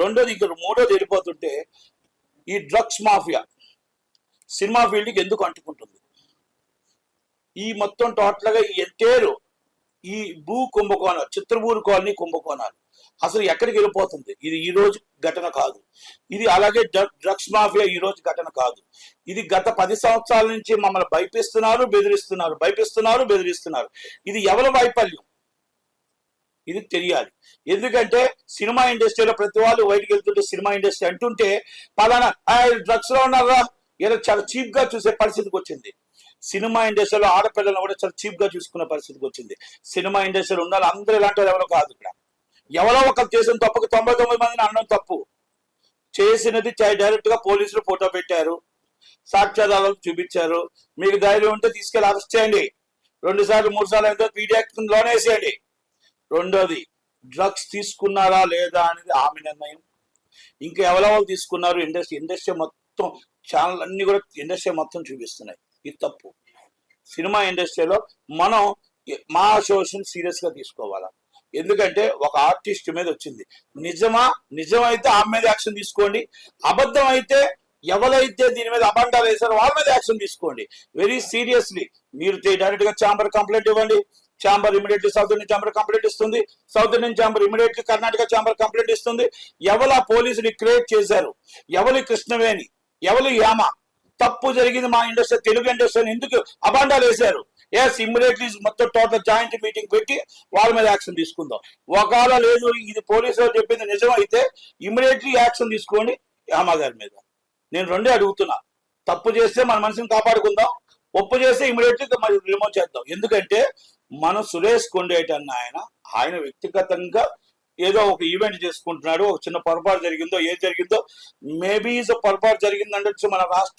రెండోది ఇక్కడ మూడోది వెళ్ళిపోతుంటే ఈ డ్రగ్స్ మాఫియా సినిమా ఫీల్డ్కి ఎందుకు అంటుకుంటుంది? ఈ మొత్తం టోటల్గా ఈ ఎంటేరు ఈ భూ కుంభకోణ చిత్రభూరు కాలనీ కుంభకోణాలు అసలు ఎక్కడికి వెళ్ళిపోతుంది? ఇది ఈ రోజు ఘటన కాదు. ఇది అలాగే డ్రగ్స్ మాఫియా ఈ రోజు ఘటన కాదు. ఇది గత పది సంవత్సరాల నుంచి మమ్మల్ని భయపిస్తున్నారు బెదిరిస్తున్నారు భయపిస్తున్నారు బెదిరిస్తున్నారు. ఇది ఎవరి వైఫల్యం? ఇది తెలియాలి. ఎందుకంటే సినిమా ఇండస్ట్రీలో ప్రతి వాళ్ళు బయటకు వెళ్తుంటే సినిమా ఇండస్ట్రీ అంటుంటే పలానా డ్రగ్స్లో ఉన్నారా ఏదో చాలా చీప్గా చూసే పరిస్థితికి వచ్చింది. సినిమా ఇండస్ట్రీలో ఆడపిల్లలను కూడా చాలా చీప్గా చూసుకునే పరిస్థితికి వచ్చింది. సినిమా ఇండస్ట్రీలో ఉండాలి అందరూ ఇలాంటి వాళ్ళు ఎవరో కాదు ఇక్కడ. ఎవరో ఒకరు చేసిన తప్పు తొంభై తొమ్మిది మందిని అనడం తప్పు. చేసినది డైరెక్ట్గా పోలీసులు ఫోటో పెట్టారు. సాక్ష్యాధారాలు చూపించారు. మీకు ధైర్యం ఉంటే తీసుకెళ్ళి అరెస్ట్ చేయండి. రెండు సార్లు మూడు సార్లు అయితే పీడియాక్ట్లోనే వేసేయండి రెండోది డ్రగ్స్ తీసుకున్నారా లేదా అనేది ఆమె నిర్ణయం. ఇంకా ఎవరెవరు తీసుకున్నారు ఇండస్ట్రీ ఇండస్ట్రీ మొత్తం ఛానల్ అన్ని కూడా ఇండస్ట్రీ మొత్తం చూపిస్తున్నాయి. ఇది తప్పు. సినిమా ఇండస్ట్రీలో మనం మా అసోసియేషన్ సీరియస్గా తీసుకోవాలా. ఎందుకంటే ఒక ఆర్టిస్ట్ మీద వచ్చింది. నిజమా? నిజమైతే ఆమె మీద యాక్షన్ తీసుకోండి. అబద్ధం అయితే ఎవరైతే దీని మీద అబండాలు వేశారో వాళ్ళ మీద యాక్షన్ తీసుకోండి. వెరీ సీరియస్లీ మీరు డైరెక్ట్గా ఛాంబర్ కంప్లైంట్ ఇవ్వండి. Chamber immediately south Indian chamber complaint ఇస్తుంది. South Indian chamber immediately Karnataka chamber complaint ఇస్తుంది. ఎవరు ఆ పోలీసుని క్రియేట్ చేశారు? ఎవరు కృష్ణవేణి? ఎవరు యామ? తప్పు జరిగింది మా ఇండస్ట్రీ తెలుగు ఇండస్ట్రీ ఎందుకు అబాండాలు వేశారు? ఎస్ ఇమ్మీడియట్లీ మొత్తం టోటల్ జాయింట్ మీటింగ్ పెట్టి వాళ్ళ మీద యాక్షన్ తీసుకుందాం. ఒకవేళ లేదు ఇది పోలీసులు చెప్పింది నిజం అయితే ఇమ్మీడియట్లీ యాక్షన్ తీసుకోండి యామా గారి మీద. నేను రెండే అడుగుతున్నా. తప్పు చేస్తే మన మనిషిని కాపాడుకుందాం. ఒప్పు చేస్తే ఇమీడియట్లీ మరి రిమూవ్ చేద్దాం. ఎందుకంటే మన సురేష్ కొండేటన్న ఆయన ఆయన వ్యక్తిగతంగా ఏదో ఒక ఈవెంట్ చేసుకుంటున్నాడు ఒక చిన్న పొరపాటు జరిగిందో ఏది జరిగిందో మేబీ పొరపాటు జరిగిందంటే మన రాష్ట్ర